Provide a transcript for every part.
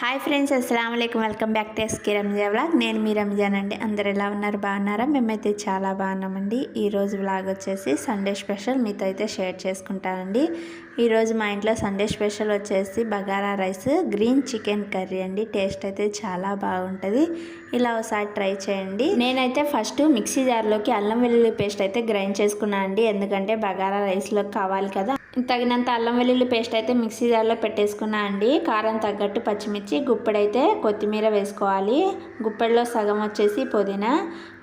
Hi friends అస్సలం welcome back to SK Ranja vlog నేను మీ రంజాన్ అండి. అందరు ఎలా ఉన్నారు? బాగున్నారా? మేమైతే చాలా బాగున్నామండి. ఈరోజు వ్లాగ్ వచ్చేసి సండే స్పెషల్ మీతో అయితే షేర్ చేసుకుంటానండి. ఈరోజు మా ఇంట్లో సండే స్పెషల్ వచ్చేసి bagara rice green chicken curry అండి. టేస్ట్ అయితే చాలా బాగుంటుంది. ఇలా ఒకసారి ట్రై చేయండి. నేనైతే ఫస్ట్ మిక్సీ జార్లోకి అల్లం వెల్లుల్లి పేస్ట్ అయితే గ్రైండ్ చేసుకున్నాను అండి. ఎందుకంటే బగారా రైస్లోకి కావాలి కదా. తగినంత అల్లం వెల్లుల్లి పేస్ట్ అయితే మిక్సీ జార్లో పెట్టేసుకున్నా అండి. కారం తగ్గట్టు పచ్చిమిర్చి గుప్పెడైతే కొత్తిమీర వేసుకోవాలి. గుప్పెడలో సగం వచ్చేసి పుదీనా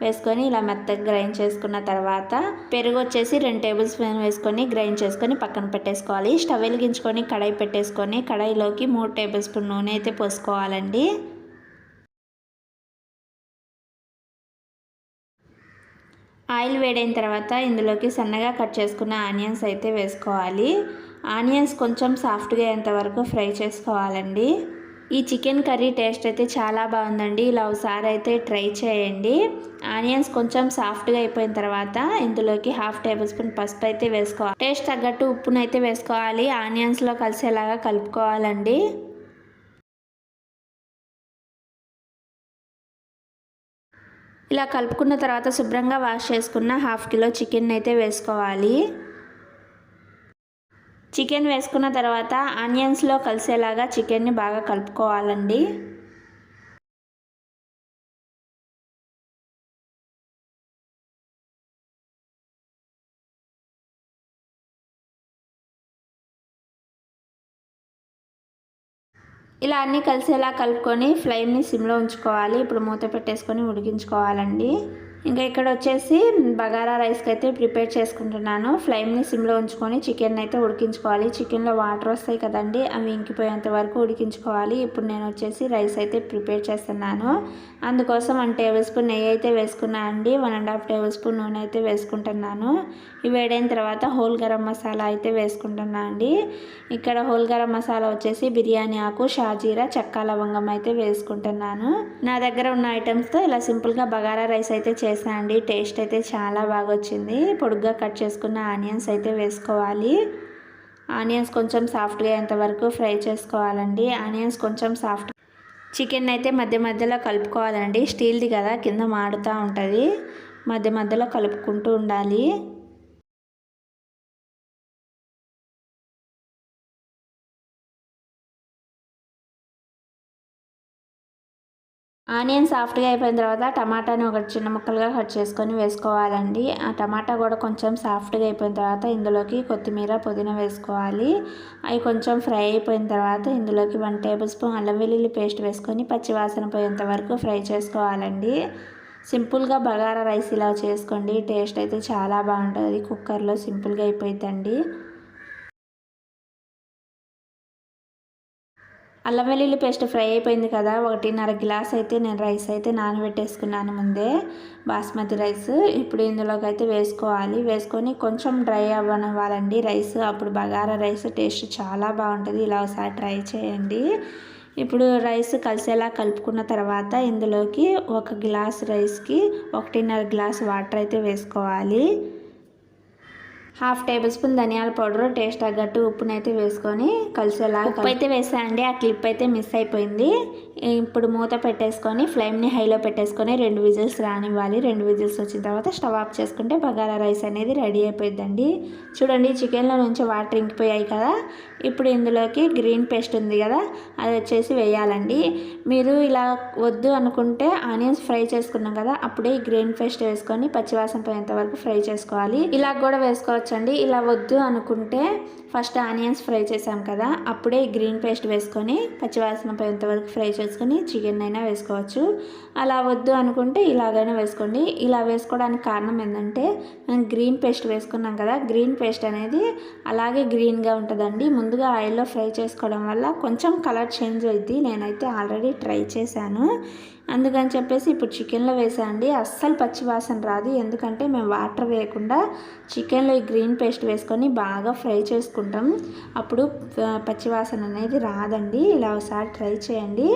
వేసుకొని ఇలా మెత్తగా గ్రైండ్ చేసుకున్న తర్వాత పెరుగు వచ్చేసి రెండు టేబుల్ స్పూన్ వేసుకొని గ్రైండ్ చేసుకొని పక్కన పెట్టేసుకోవాలి. స్టవ్ వెలిగించుకొని కడాయి పెట్టేసుకొని కడాయిలోకి మూడు టేబుల్ స్పూన్ నూనె అయితే పోసుకోవాలండి. ఆయిల్ వేడైన తర్వాత ఇందులోకి సన్నగా కట్ చేసుకున్న ఆనియన్స్ అయితే వేసుకోవాలి. ఆనియన్స్ కొంచెం సాఫ్ట్గా అయ్యేంత వరకు ఫ్రై చేసుకోవాలండి. ఈ చికెన్ కర్రీ టేస్ట్ అయితే చాలా బాగుందండి. ఇలా ఒకసారి అయితే ట్రై చేయండి. ఆనియన్స్ కొంచెం సాఫ్ట్గా అయిపోయిన తర్వాత ఇందులోకి హాఫ్ టేబుల్ స్పూన్ పసుపు అయితే వేసుకోవాలి. టేస్ట్ తగ్గట్టు ఉప్పునైతే వేసుకోవాలి. ఆనియన్స్లో కలిసేలాగా కలుపుకోవాలండి. ఇలా కలుపుకున్న తర్వాత శుభ్రంగా వాష్ చేసుకున్న హాఫ్ కిలో చికెన్ అయితే వేసుకోవాలి. చికెన్ వేసుకున్న తర్వాత ఆనియన్స్లో కలిసేలాగా చికెన్ని బాగా కలుపుకోవాలండి. ఇలా అన్నీ కలిసేలా కలుపుకొని ఫ్లేమ్ని సిమ్లో ఉంచుకోవాలి. ఇప్పుడు మూత పెట్టేసుకొని ఉడికించుకోవాలండి. ఇంకా ఇక్కడ వచ్చేసి బగారా రైస్కి అయితే ప్రిపేర్ చేసుకుంటున్నాను. ఫ్లేమ్ని సిమ్లో ఉంచుకొని చికెన్ అయితే ఉడికించుకోవాలి. చికెన్లో వాటర్ వస్తాయి కదండి అవి ఇంకిపోయేంత వరకు ఉడికించుకోవాలి. ఇప్పుడు నేను వచ్చేసి రైస్ అయితే ప్రిపేర్ చేస్తున్నాను. అందుకోసం వన్ టేబుల్ స్పూన్ నెయ్యి అయితే వేసుకున్నాను అండి. One and half tablespoon నూనె అయితే వేసుకుంటున్నాను. ఇవి వేడైన తర్వాత హోల్ గరం మసాలా అయితే వేసుకుంటున్నాను అండి. ఇక్కడ హోల్ గరం మసాలా వచ్చేసి బిర్యానీ ఆకు షాజీరా చక్కా లవంగం అయితే వేసుకుంటున్నాను. నా దగ్గర ఉన్న ఐటమ్స్తో ఇలా సింపుల్గా బగారా రైస్ అయితే చేసాను అండి. టేస్ట్ అయితే చాలా బాగా వచ్చింది పొడుగ్గా కట్ చేసుకున్న ఆనియన్స్ అయితే వేసుకోవాలి. ఆనియన్స్ కొంచెం సాఫ్ట్గా అయ్యేంత వరకు ఫ్రై చేసుకోవాలండి. ఆనియన్స్ కొంచెం సాఫ్ట్ చికెన్ అయితే మధ్య మధ్యలో కలుపుకోవాలండి. స్టీల్ది కదా కింద మాడుతూ ఉంటుంది. మధ్య మధ్యలో కలుపుకుంటూ ఉండాలి. ఆనియన్ సాఫ్ట్గా అయిపోయిన తర్వాత టమాటాని ఒక చిన్న ముక్కలుగా కట్ చేసుకొని వేసుకోవాలండి. ఆ టమాటా కూడా కొంచెం సాఫ్ట్గా అయిపోయిన తర్వాత ఇందులోకి కొత్తిమీర పుదీనా వేసుకోవాలి. అవి కొంచెం ఫ్రై అయిపోయిన తర్వాత ఇందులోకి వన్ టేబుల్ స్పూన్ అల్లం వెల్లుల్లి పేస్ట్ వేసుకొని పచ్చివాసన పోయేంత వరకు ఫ్రై చేసుకోవాలండి. సింపుల్గా బగారా రైస్ ఇలా చేసుకోండి. టేస్ట్ అయితే చాలా బాగుంటుంది. కుక్కర్లో సింపుల్గా అయిపోయిందండి అల్లం వెల్లుల్లి పేస్ట్ ఫ్రై అయిపోయింది కదా ఒకటిన్నర గ్లాస్ అయితే నేను రైస్ అయితే నానబెట్టేసుకున్నాను ముందే బాస్మతి రైస్. ఇప్పుడు ఇందులోకి అయితే వేసుకోవాలి. వేసుకొని కొంచెం డ్రై అవ్వనివ్వాలండి రైస్. అప్పుడు బగారా రైస్ టేస్ట్ చాలా బాగుంటుంది. ఇలా ఒకసారి ట్రై చేయండి. ఇప్పుడు రైస్ కలిసేలా కలుపుకున్న తర్వాత ఇందులోకి ఒక గ్లాస్ రైస్కి ఒకటిన్నర గ్లాస్ వాటర్ అయితే వేసుకోవాలి. హాఫ్ టేబుల్ స్పూన్ ధనియాల పౌడర్ టేస్ట్ తగ్గట్టు ఉప్పునైతే వేసుకొని కలిసేలా ఉప్పు అయితే వేసానండి. ఆ క్లిప్ అయితే మిస్ అయిపోయింది. ఇప్పుడు మూత పెట్టేసుకొని ఫ్లేమ్ని హైలో పెట్టేసుకొని రెండు విజిల్స్ రానివ్వాలి. రెండు విజిల్స్ వచ్చిన తర్వాత స్టవ్ ఆఫ్ చేసుకుంటే బగారా రైస్ అనేది రెడీ అయిపోయిందండి చూడండి చికెన్లో నుంచి వాటర్ ఇంకిపోయాయి కదా. ఇప్పుడు ఇందులోకి గ్రీన్ పేస్ట్ ఉంది కదా అది వచ్చేసి వేయాలండి. మీరు ఇలా వద్దు అనుకుంటే ఆనియన్స్ ఫ్రై చేసుకున్నాం కదా అప్పుడే గ్రీన్ పేస్ట్ వేసుకొని పచ్చివాసన పోయేంత వరకు ఫ్రై చేసుకోవాలి. ఇలా కూడా వేసుకోవచ్చండి ఇలా వద్దు అనుకుంటే ఫస్ట్ ఆనియన్స్ ఫ్రై చేసాం కదా అప్పుడే గ్రీన్ పేస్ట్ వేసుకొని పచ్చివాసన పోయేంత వరకు ఫ్రై చేసుకొని చికెన్ అయినా వేసుకోవచ్చు. అలా వద్దు అనుకుంటే ఇలాగైనా వేసుకోండి. ఇలా వేసుకోవడానికి కారణం ఏంటంటే మనం గ్రీన్ పేస్ట్ వేసుకున్నాం కదా గ్రీన్ పేస్ట్ అనేది అలాగే గ్రీన్గా ఉంటుందండి. ముందుగా ఆయిల్లో ఫ్రై చేసుకోవడం వల్ల కొంచెం కలర్ చేంజ్ అయింది నేనైతే ఆల్రెడీ ట్రై చేశాను. అందుకని చెప్పేసి ఇప్పుడు చికెన్లో వేసాండి అస్సలు పచ్చివాసన రాదు. ఎందుకంటే మేము వాటర్ వేయకుండా చికెన్లో ఈ గ్రీన్ పేస్ట్ వేసుకొని బాగా ఫ్రై చేసుకుంటాం. అప్పుడు పచ్చివాసన అనేది రాదండి. ఇలా ఒకసారి ట్రై చేయండి.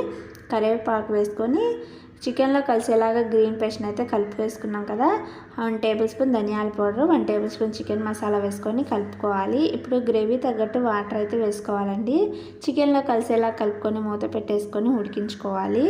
కరివేపాకు వేసుకొని చికెన్లో కలిసేలాగా గ్రీన్ పేస్ట్ని అయితే కలిపి వేసుకున్నాం కదా. వన్ టేబుల్ స్పూన్ ధనియాల powder one tablespoon chicken masala వేసుకొని కలుపుకోవాలి. ఇప్పుడు గ్రేవీ తగ్గట్టు వాటర్ అయితే వేసుకోవాలండి. చికెన్లో కలిసేలా కలుపుకొని మూత పెట్టేసుకొని ఉడికించుకోవాలి.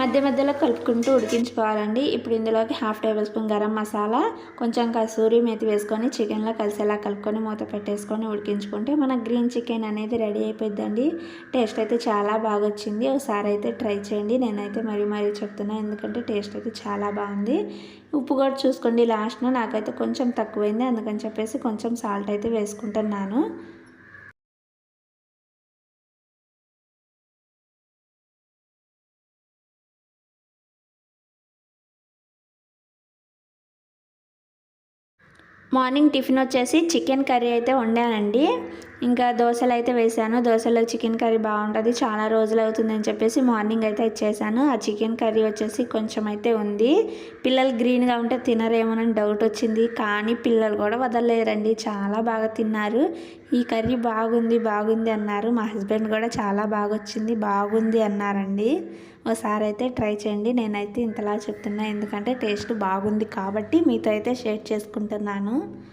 మధ్య మధ్యలో కలుపుకుంటూ ఉడికించుకోవాలండి. ఇప్పుడు ఇందులోకి half tablespoon garam masala కొంచెం కసూరి మెతి వేసుకొని చికెన్లో కలిసేలా కలుపుకొని మూత పెట్టేసుకొని ఉడికించుకుంటే మన గ్రీన్ చికెన్ అనేది రెడీ అయిపోద్దండి టేస్ట్ అయితే చాలా బాగా వచ్చింది ఒకసారి అయితే ట్రై చేయండి. నేనైతే మరీ మరీ చెప్తున్నాను ఎందుకంటే టేస్ట్ అయితే చాలా బాగుంది. ఉప్పు కూడా చూసుకోండి లాస్ట్లో నాకైతే కొంచెం తక్కువైంది అందుకని చెప్పేసి కొంచెం సాల్ట్ అయితే వేసుకుంటున్నాను. మార్నింగ్ టిఫిన్ వచ్చేసి చికెన్ కర్రీ అయితే వండానండి. ఇంకా దోశలు అయితే వేసాను దోశలో చికెన్ కర్రీ బాగుంటుంది. చాలా రోజులు అవుతుందని చెప్పేసి మార్నింగ్ అయితే ఇచ్చేసాను. ఆ చికెన్ కర్రీ వచ్చేసి కొంచెం అయితే ఉంది. పిల్లలు గ్రీన్గా ఉంటే తినరేమోనని డౌట్ వచ్చింది. కానీ పిల్లలు కూడా వదలలేరండి. చాలా బాగా తిన్నారు. ఈ కర్రీ బాగుంది బాగుంది అన్నారు. మా హస్బెండ్ కూడా చాలా బాగా వచ్చింది బాగుంది అన్నారండి. ఒకసారి అయితే ట్రై చేయండి. నేనైతే ఇంతలా చెప్తున్నా. ఎందుకంటే టేస్ట్ బాగుంది కాబట్టి మీతో అయితే షేర్ చేసుకుంటున్నాను.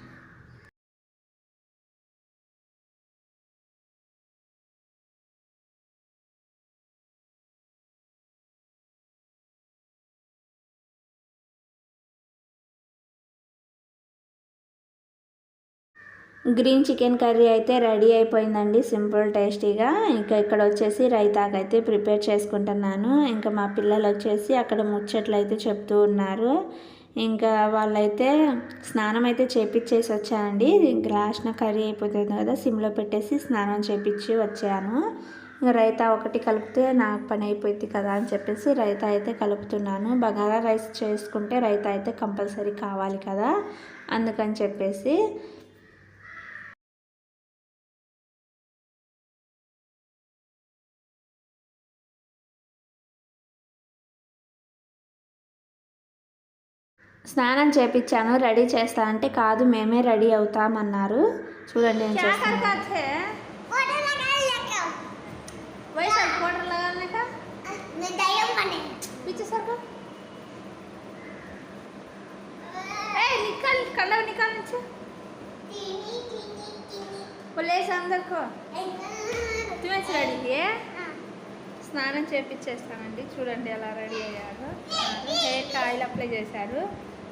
గ్రీన్ చికెన్ కర్రీ అయితే రెడీ అయిపోయిందండి. సింపుల్ టేస్టీగా. ఇంకా ఇక్కడ వచ్చేసి రైతాకి అయితే ప్రిపేర్ చేసుకుంటున్నాను. ఇంకా మా పిల్లలు వచ్చేసి అక్కడ ముచ్చట్లు అయితే చెప్తూ ఉన్నారు. ఇంకా వాళ్ళైతే స్నానం అయితే చేపించేసి వచ్చానండి గ్లాస్న కర్రీ అయిపోతుంది కదా సిమ్లో పెట్టేసి స్నానం చేపించి వచ్చాను. ఇంకా రైతా ఒకటి కలిపితే నాకు పని అయిపోయింది కదా అని చెప్పేసి రైతా అయితే కలుపుతున్నాను. బగారా రైస్ చేసుకుంటే రైతా అయితే కంపల్సరీ కావాలి కదా అందుకని చెప్పేసి స్నానం చేపించాను రెడీ చేస్తా అంటే కాదు మేమే రెడీ అవుతామన్నారు. చూడండి ఏం చేస్తాను స్నానం చేపించేస్తానండి చూడండి ఎలా రెడీ అయ్యారు. హెయిర్కి ఆయిల్ అప్లై చేశారు.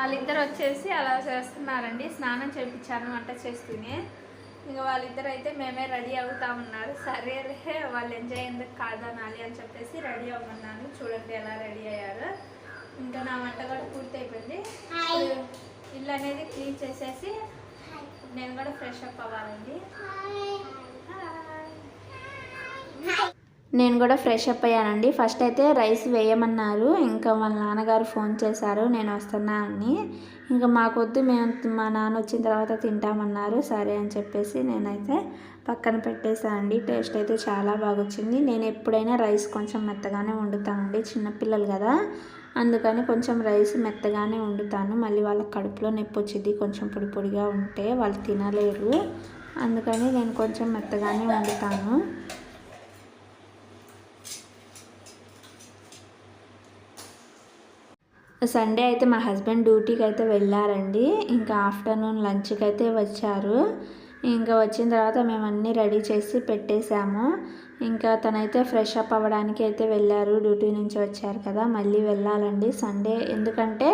వాళ్ళిద్దరు వచ్చేసి అలా చేస్తున్నారండి. స్నానం చేయించాను వంట చేస్తూనే. ఇంకా వాళ్ళిద్దరు అయితే మేమే రెడీ అవుతామన్నారు సరే వాళ్ళు ఎంజాయ్ ఎందుకు కాదనాలి అని చెప్పేసి రెడీ అవ్వమన్నాను. చూడండి ఎలా రెడీ అయ్యారు. ఇంకా నా వంట కూడా పూర్తి అయిపోయింది ఇల్లు అనేది క్లీన్ చేసేసి నేను కూడా ఫ్రెష్ అప్ అవ్వాలండి. నేను కూడా ఫ్రెష్ అప్ అయ్యానండి. ఫస్ట్ అయితే రైస్ వేయమన్నారు. ఇంకా వాళ్ళ నాన్నగారు ఫోన్ చేశారు. నేను వస్తున్నా అని. ఇంకా మాకొద్దు మేము మా నాన్న వచ్చిన తర్వాత తింటామన్నారు. సరే అని చెప్పేసి నేనైతే పక్కన పెట్టేశానండి టేస్ట్ అయితే చాలా బాగా వచ్చింది నేను ఎప్పుడైనా రైస్ కొంచెం మెత్తగానే వండుతానండి. చిన్నపిల్లలు కదా. అందుకని కొంచెం రైస్ మెత్తగానే వండుతాను. మళ్ళీ వాళ్ళ కడుపులో నొప్పి వచ్చింది కొంచెం పొడి పొడిగా ఉంటే వాళ్ళు తినలేరు. అందుకని నేను కొంచెం మెత్తగానే వండుతాను. సండే అయితే మా హస్బెండ్ డ్యూటీకి అయితే వెళ్ళారండి. ఇంకా ఆఫ్టర్నూన్ లంచ్కి అయితే వచ్చారు. ఇంకా వచ్చిన తర్వాత మేము అన్నీ రెడీ చేసి పెట్టేశాము. ఇంకా తనైతే ఫ్రెష్ అప్ అవ్వడానికి అయితే వెళ్ళారు. డ్యూటీ నుంచి వచ్చారు కదా మళ్ళీ వెళ్ళాలండి సండే. ఎందుకంటే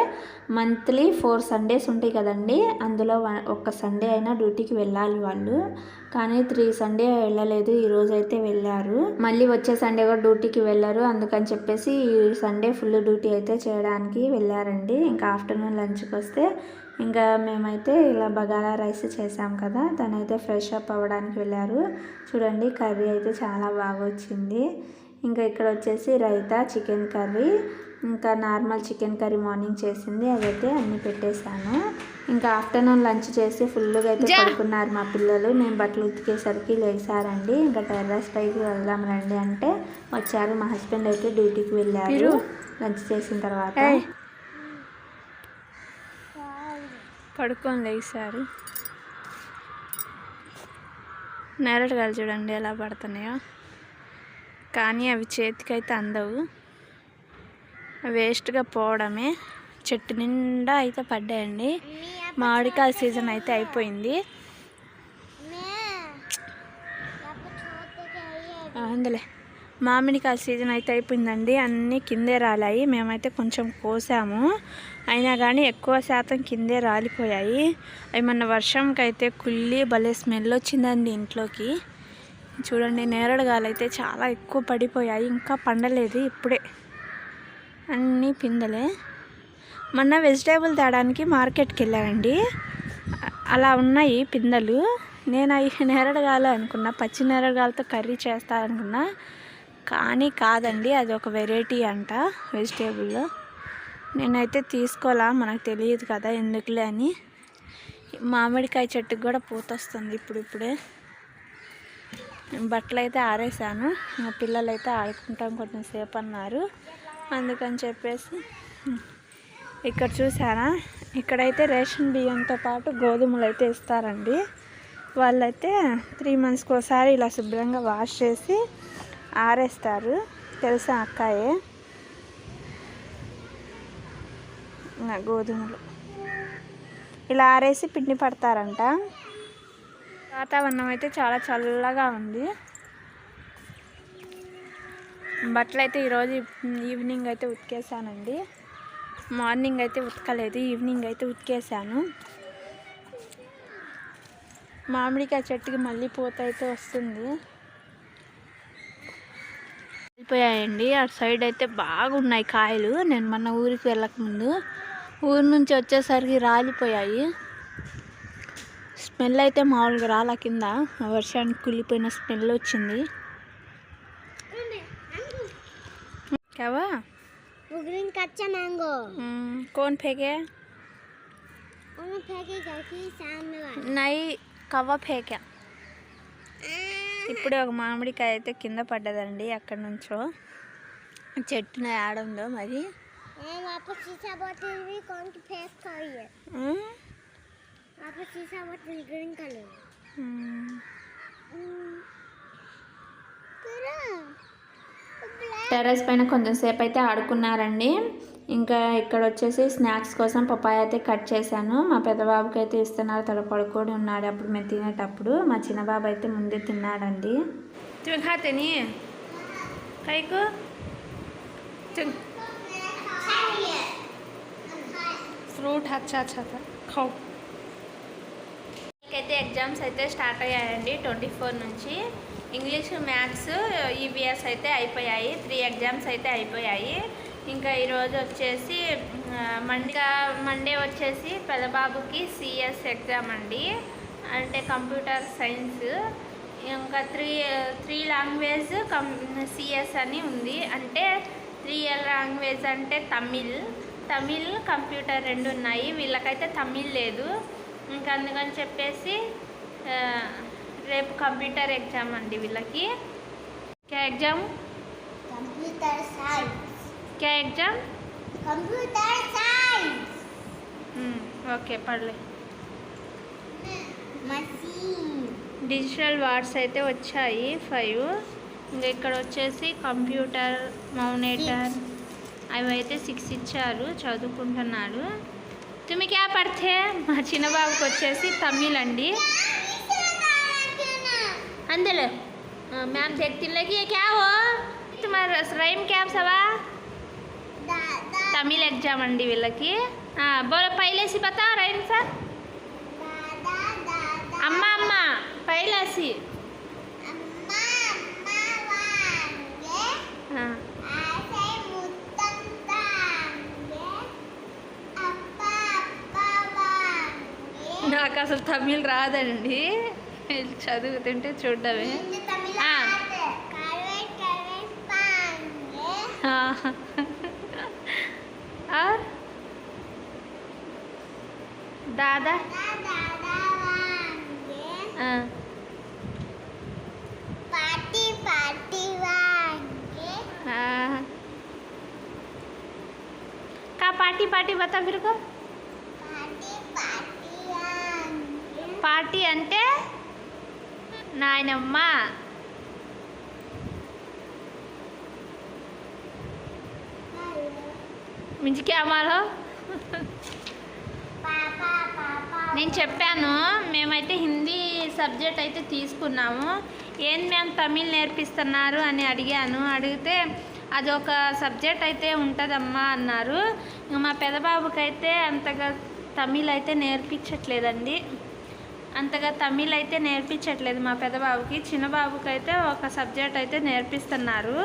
మంత్లీ ఫోర్ సండేస్ ఉంటాయి కదండి. అందులో ఒక్క సండే అయినా డ్యూటీకి వెళ్ళాలి వాళ్ళు. కానీ త్రీ సండే వెళ్ళలేదు ఈరోజు అయితే వెళ్ళారు. మళ్ళీ వచ్చే సండే కూడా డ్యూటీకి వెళ్ళారు అందుకని చెప్పేసి ఈ సండే ఫుల్ డ్యూటీ అయితే చేయడానికి వెళ్ళారండి. ఇంకా ఆఫ్టర్నూన్ లంచ్కి వస్తే ఇంకా మేమైతే ఇలా బగారా రైస్ చేసాం కదా తనైతే ఫ్రెష్ అప్ అవ్వడానికి వెళ్ళారు. చూడండి కర్రీ అయితే చాలా బాగా వచ్చింది. ఇంకా ఇక్కడ వచ్చేసి రైతా చికెన్ కర్రీ. ఇంకా నార్మల్ చికెన్ కర్రీ మార్నింగ్ చేసింది అదైతే అన్నీ పెట్టేశాను. ఇంకా ఆఫ్టర్నూన్ లంచ్ చేసి ఫుల్గా అయితే పడుకున్నారు మా పిల్లలు. నేను బట్టలు ఉతికేసరికి లేచారండి. ఇంకా టెర్రస్ పైకి వెళ్దాం రండి అంటే వచ్చారు. మా హస్బెండ్ అయితే డ్యూటీకి వెళ్ళారు. లంచ్ చేసిన తర్వాత. పడుకొని లేచారు. నేరటగాలు చూడండి ఎలా పడుతున్నాయో. కానీ అవి చేతికైతే అందవు. వేస్ట్గా పోవడమే. చెట్టు నిండా అయితే పడ్డాయండి. మామిడికాయ సీజన్ అయితే అయిపోయింది. అందులే మామిడికాయ సీజన్ అయితే అయిపోయిందండి. అన్నీ కిందే రాలాయి. మేమైతే కొంచెం కోసాము. అయినా కానీ ఎక్కువ శాతం కిందే రాలిపోయాయి. అవి మన వర్షంకైతే కుళ్ళి భలే స్మెల్ వచ్చిందండి ఇంట్లోకి. చూడండి నేరడుగాలైతే అయితే చాలా ఎక్కువ పడిపోయాయి. ఇంకా పండలేదు ఇప్పుడే. అన్నీ పిందెలే. మొన్న వెజిటేబుల్ తేడానికి మార్కెట్కి వెళ్ళానండి. అలా ఉన్నాయి పిందెలు. నేను అవి నేరడగాలు అనుకున్నా పచ్చి నేరడగాలతో కర్రీ చేస్తా అనుకున్నా కానీ కాదండి అది ఒక వెరైటీ అంట వెజిటేబుల్లో. నేనైతే తీసుకోవాలా మనకు తెలియదు కదా ఎందుకులే అని. మామిడికాయ చెట్టుకు కూడా పూత వస్తుంది ఇప్పుడు ఇప్పుడే. బట్టలు అయితే ఆరేసాను మా పిల్లలు అయితే ఆడుకుంటాం కొంచెం సేపు అన్నారు. అందుకని చెప్పేసి. ఇక్కడ చూసారా? ఇక్కడైతే రేషన్ బియ్యంతో పాటు గోధుమలు అయితే ఇస్తారండి. వాళ్ళైతే త్రీ మంత్స్కి ఒకసారి ఇలా శుభ్రంగా వాష్ చేసి ఆరేస్తారు. తెలుసా అక్కాయే? గోధుమలు. ఇలా ఆరేసి పిండి పడతారంట. వాతావరణం అయితే చాలా చల్లగా ఉంది. బట్టలు అయితే ఈరోజు ఈవినింగ్ అయితే ఉతికేసానండి. మార్నింగ్ అయితే ఉతకలేదు ఈవినింగ్ అయితే ఉతికేసాను. మామిడికాయ చెట్టుకి మళ్ళీ పూత అయితే వస్తుంది. వెళ్ళిపోయాయండి. అటు సైడ్ అయితే బాగున్నాయి కాయలు. నేను మొన్న ఊరికి వెళ్ళకముందు ఊరి నుంచి వచ్చేసరికి రాలిపోయాయి. స్మెల్ అయితే మామూలుగా రాల కింద. వర్షానికి కుళ్ళిపోయిన స్మెల్ వచ్చింది. क्या हुआ वो ग्रीन कच्चा मैंगो हम्म, कौन फेंके उन्हें फेंकेगा कि सामने वाला నై కవ్వ ఫేకా ఇప్పుడే ఒక మామిడికాయ అయితే కింద పడ్డదండి అక్కడి నుంచో చెట్టున ఆడుందో మరి ए वहाँ టెర్రస్ పైన కొంచెం సేపు అయితే ఆడుకున్నారండి. ఇంకా ఇక్కడ వచ్చేసి స్నాక్స్ కోసం పపాయ అయితే కట్ చేశాను. మా పెద్ద బాబుకి అయితే ఇస్తున్నారు తల పడుకొని ఉన్నాడు అప్పుడు మేము తినేటప్పుడు. మా చిన్న బాబు అయితే ముందే తిన్నాడండి. తిని. ఫ్రూట్ అచ్చా అయితే ఎగ్జామ్స్ అయితే స్టార్ట్ అయ్యాయండి ట్వంటీ ఫోర్ నుంచి. ఇంగ్లీష్ మ్యాథ్స్ ఈవీఎస్ అయితే అయిపోయాయి త్రీ ఎగ్జామ్స్ అయితే అయిపోయాయి. ఇంకా ఈరోజు వచ్చేసి మండే మండే వచ్చేసి పెదబాబుకి సిఎస్ ఎగ్జామ్ అండి. అంటే కంప్యూటర్ సైన్స్. ఇంకా three three language cum CS అని ఉంది. అంటే త్రీ లాంగ్వేజ్ అంటే తమిళ్. తమిళ్ కంప్యూటర్ రెండు ఉన్నాయి. వీళ్ళకైతే తమిళ్ లేదు. ఇంకా అందుకని చెప్పేసి రేపు కంప్యూటర్ ఎగ్జామ్ అండి వీళ్ళకి. క్యా ఎగ్జామ్? Computer science. క్యా ఎగ్జామ్? Computer science. ఓకే పర్లే. డిజిటల్ వార్డ్స్ అయితే వచ్చాయి ఫైవ్. ఇంకా ఇక్కడ వచ్చేసి కంప్యూటర్ మౌనేటర్ అవి అయితే సిక్స్ ఇచ్చారు చదువుకుంటున్నారు. తుమికే పడితే మా చిన్నబాబుకి వచ్చేసి తమిళ్ అండి अंदर मैम देखती लगी ये क्या हो तुम्हारा రైమ్ క్యాప్ సవా दादा తమిళ్ ఎగ్జామ్ అండి వీళ్ళకి ఆ, బోలో పైలేసి బతా రైమ్ సార్ दादा दादा అమ్మ అమ్మ పైలేసి अम्मा अम्मा वांगे ఆ, आसे मुत्तम तांगे अप्पा अप्पा వాళ్ళకి అసలు తమిళ్ రాదండి వెళ్ళి చదువుతుంటే చూడమే దాదా? పార్టీ పార్టీ బా మీరు పార్టీ అంటే? నాయనమ్మ. మించికి అమ్మాలో నేను చెప్పాను మేమైతే హిందీ సబ్జెక్ట్ అయితే తీసుకున్నాము. ఏం మేము తమిళ్ నేర్పిస్తున్నారు అని అడిగాను. అడిగితే అది ఒక సబ్జెక్ట్ అయితే ఉంటుందమ్మా అన్నారు. ఇంక మా పెదబాబుకి అయితే అంతగా తమిళ్ అయితే నేర్పించట్లేదండి. అంతగా తమిళ్ అయితే నేర్పించట్లేదు మా పెదబాబుకి చిన్న బాబుకి అయితే ఒక సబ్జెక్ట్ అయితే నేర్పిస్తున్నారు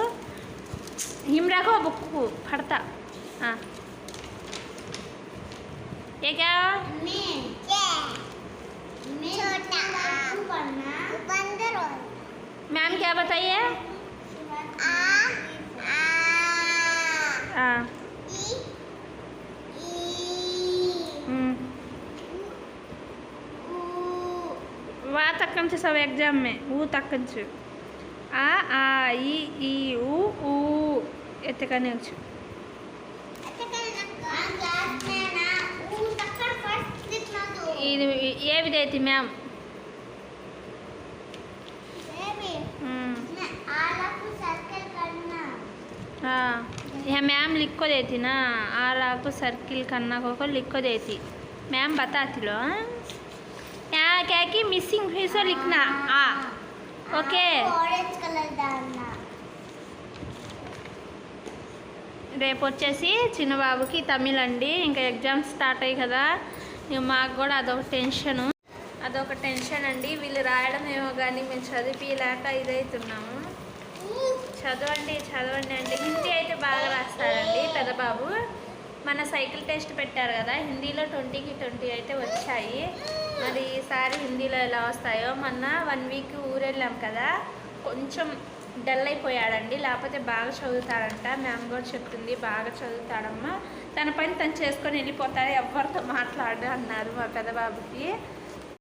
హిమ్రాకో బుక్ పడతా ఆ. ఏ క్యా మే చే మే छोटा पढ़ना बंदर मैम क्या बताइए आ आ हाँ వా తక్క నుంచి సవ ఎగ్జామ్ మే ఊ తక్క నుంచి ఆ ఆ ఈ ఈ ఊ ఊ ఎత్తకనే వచ్చు ఇది ఏవిదైతే మ్యామ్ हाँ यह मैम लिख को देती ना आर आपको सर्किल करना को लिख को देती मैम बताती लो हाँ? यहाँ क्या कि मिसिंग फिर से लिखना आ ఓకే ఆరెంజ్ కలర్ దాన్నా రేపు వచ్చేసి చిన్నబాబుకి తమిళ్ అండి ఇంకా ఎగ్జామ్స్ స్టార్ట్ అయ్యి కదా ఇక మాకు కూడా అదొక టెన్షను అదొక టెన్షన్ అండి వీళ్ళు రాయడం ఏమో కానీ మేము చదివిలేక ఇదవుతున్నాము చదవండి చదవండి అంటే హిందీ అయితే బాగా రాస్తారండి పెద్దబాబు మన సైకిల్ టెస్ట్ పెట్టారు కదా హిందీలో ట్వంటీకి ట్వంటీ అయితే వచ్చాయి మరి ఈసారి హిందీలో ఎలా వస్తాయో మొన్న వన్ వీక్ ఊరెళ్ళాం కదా కొంచెం డల్ అయిపోయాడండి లేకపోతే బాగా చదువుతాడంట. మ్యామ్ కూడా చెప్తుంది బాగా చదువుతాడమ్మా తన పని తను చేసుకొని వెళ్ళిపోతాడు ఎవరితో మాట్లాడు అన్నారు మా పెద్దబాబుకి